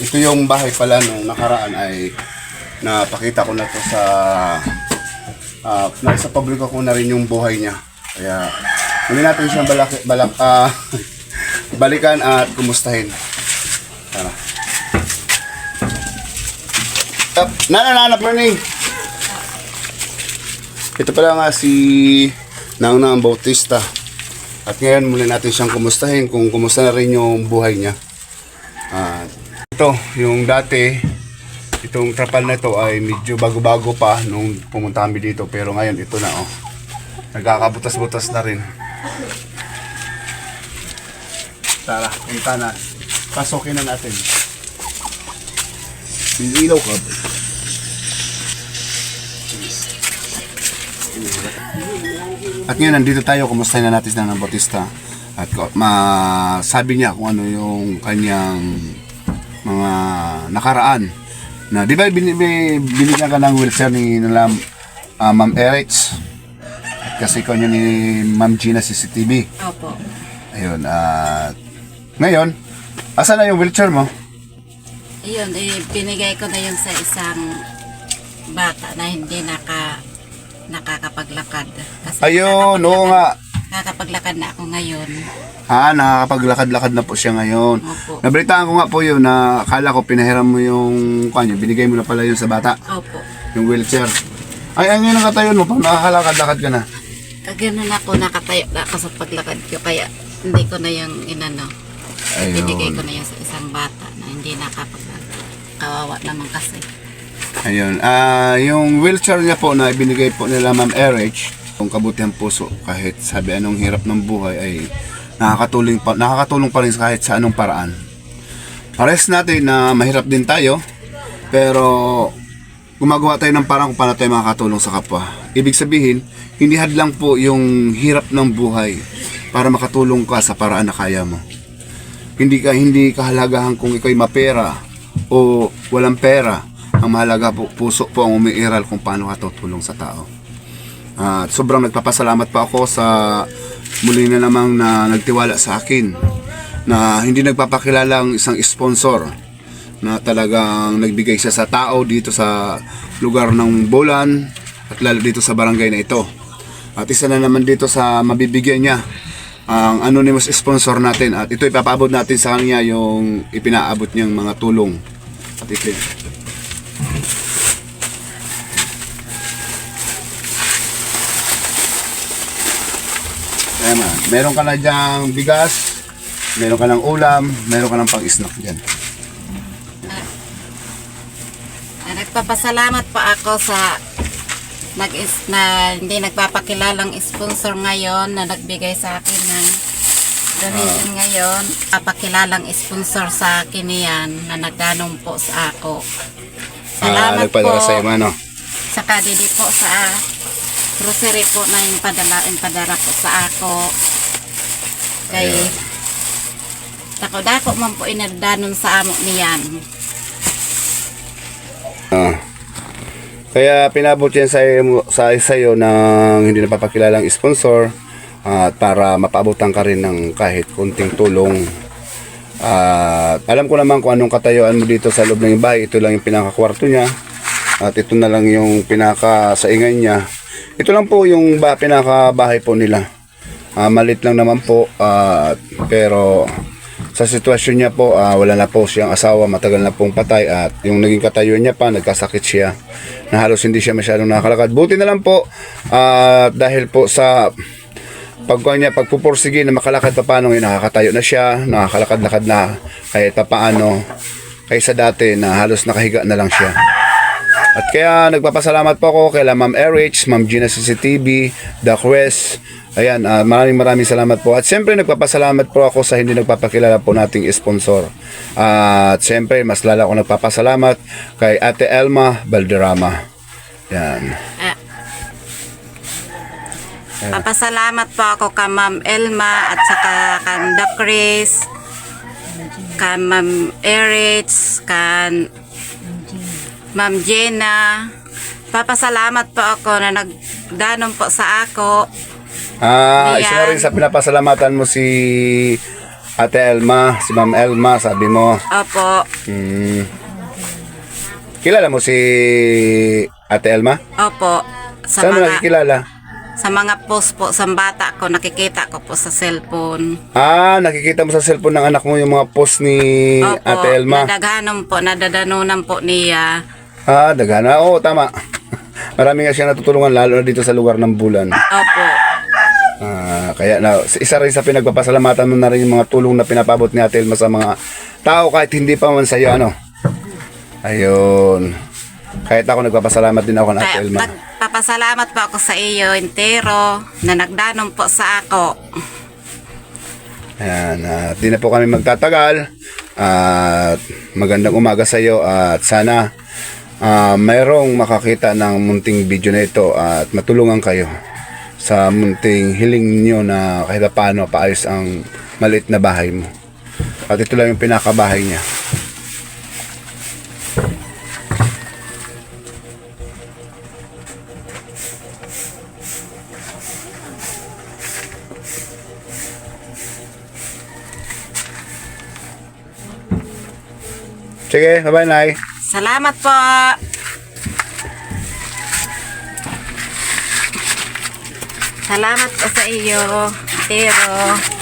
ito yung bahay pala nung nakaraan ay napakita ko na to sa uh, nasa publiko ko na rin yung buhay niya. Kaya muli natin siyang balak, balak, ah, balikan at kumustahin. Tara. Up, nanananap mo ni. Ito pala nga si Nang Nang Bautista. At ngayon muli natin siyang kumustahin kung kumusta na rin yung buhay niya. At ito, yung dati, itong trapal na ito ay medyo bago-bago pa nung pumunta kami dito. Pero ngayon, ito na oh. Nagkakabutas-butas na rin. Tara, punta na. Pasokin na natin. Ilaw ka. At ngayon, nandito tayo. Kumustahin na natin ng Bautista. At ko- masabi niya kung ano yung kanyang mga nakaraan. Na, di ba bin, bin, binigyan ka ng wheelchair ni nila ah, Ma'am Erich? Kasi ko ni Ma'am Gina CCTV. Opo. Ayun, at ngayon, asan na yung wheelchair mo? Ayun, eh, binigay ko na yun sa isang bata na hindi naka nakakapaglakad. Kasi Ayun, oo nga. Nakakapaglakad na ako ngayon. Ah, nakakapaglakad-lakad na po siya ngayon. Opo. Nabalitaan ko nga po yun na akala ko pinahiram mo yung kanya, binigay mo na pala yun sa bata, Opo. yung wheelchair. Ay, ang yun ang katayon mo, pag nakakalakad-lakad ka na. Kaganon ako, nakatayo na ako sa paglakad ko. Kaya hindi ko na yung inano. Binigay ko na yun sa isang bata na hindi nakapaglakad. Kawawa naman kasi. Ayun. Ah, yung wheelchair niya po na ibinigay po nila Ma'am Erich, yung kabutihan puso, kahit sabi anong hirap ng buhay ay nakakatulong pa, nakakatulong pa rin kahit sa anong paraan. Pares natin na mahirap din tayo, pero gumagawa tayo ng parang kung paano tayo makakatulong sa kapwa. Ibig sabihin, hindi hadlang po yung hirap ng buhay para makatulong ka sa paraan na kaya mo. Hindi ka hindi kahalagahan kung ikaw'y mapera o walang pera. Ang mahalaga po, puso po ang umiiral kung paano ka tutulong sa tao. At sobrang nagpapasalamat pa ako sa muli na namang na nagtiwala sa akin na hindi nagpapakilala ang isang sponsor na talagang nagbigay siya sa tao dito sa lugar ng Bolan at lalo dito sa barangay na ito. At isa na naman dito sa mabibigyan niya ang anonymous sponsor natin at ito ipapaabot natin sa kanya yung ipinaabot niyang mga tulong. At ito. Ayan na. Meron ka na dyang bigas, meron ka ng ulam, meron ka ng pang-snack dyan. Ah, Nagpapasalamat pa ako sa nag na hindi nagpapakilalang sponsor ngayon na nagbigay sa akin ng donation ngayon. Papakilalang sponsor sa akin niyan na nagdanong po sa ako. Ah, Salamat nagpadala po. sa iyo, ano? Saka didi po sa grocery po na yung padala, yung padara po sa ako. Kay dako-dako man po inadanon sa amo niyan. Ah. Kaya pinabot yan sa sa sa'yo ng hindi napapakilalang sponsor at para mapaabutan ka rin ng kahit kunting tulong. At alam ko naman kung anong katayuan mo dito sa loob ng bahay. Ito lang yung pinakakwarto niya. At ito na lang yung pinaka saingan niya. Ito lang po yung ba, pinaka bahay po nila. Ah, malit lang naman po. at pero sa sitwasyon niya po, ah, wala na po siyang asawa, matagal na pong patay at yung naging katayuan niya pa, nagkasakit siya na halos hindi siya masyadong nakakalakad. Buti na lang po ah, dahil po sa pagkuha niya, pagpupursige na makalakad pa paano, eh, nakakatayo na siya, nakakalakad-lakad na kahit pa paano kaysa dati na halos nakahiga na lang siya. At kaya nagpapasalamat po ako kay Ma'am Erich, Ma'am Gina CCTV, The Quest. Ayan, ah, maraming maraming salamat po. At siyempre nagpapasalamat po ako sa hindi nagpapakilala po nating sponsor. at siyempre mas lala ako nagpapasalamat kay Ate Elma Valderrama. Yan. Ah. Papasalamat po ako ka Ma'am Elma at saka kan Doc Chris, ka Ma'am Erich, kan Ma'am Jenna. Papasalamat po ako na nagdanon po sa ako. Ah, isa na Ayan. rin sa pinapasalamatan mo si Ate Elma, si Ma'am Elma, sabi mo. Opo. Hmm. Kilala mo si Ate Elma? Opo. Sa Saan mo mga, nakikilala? sa mga post po sa bata ko, nakikita ko po sa cellphone. Ah, nakikita mo sa cellphone ng anak mo yung mga post ni Opo. Ate Elma. Nadaghanon po, nadadanunan po niya. Ah, dagana. Oo, tama. Marami nga siya natutulungan lalo na dito sa lugar ng Bulan. Opo. Ah, kaya na isa rin sa pinagpapasalamatan mo na rin yung mga tulong na pinapabot ni Ate Elma sa mga tao kahit hindi pa man sa iyo ano. Ayun. Kahit ako nagpapasalamat din ako ng Ate Elma. nagpapasalamat po ako sa iyo, entero, na nagdanon po sa ako. Ayan, at di na po kami magtatagal. At magandang umaga sa iyo at sana ah, mayroong makakita ng munting video na ito at matulungan kayo sa munting hiling niyo na kahit pa paano paayos ang maliit na bahay mo. At ito lang yung pinakabahay niya. Sige, bye-bye, Nay. Salamat po. Salamat po sa iyo, entero.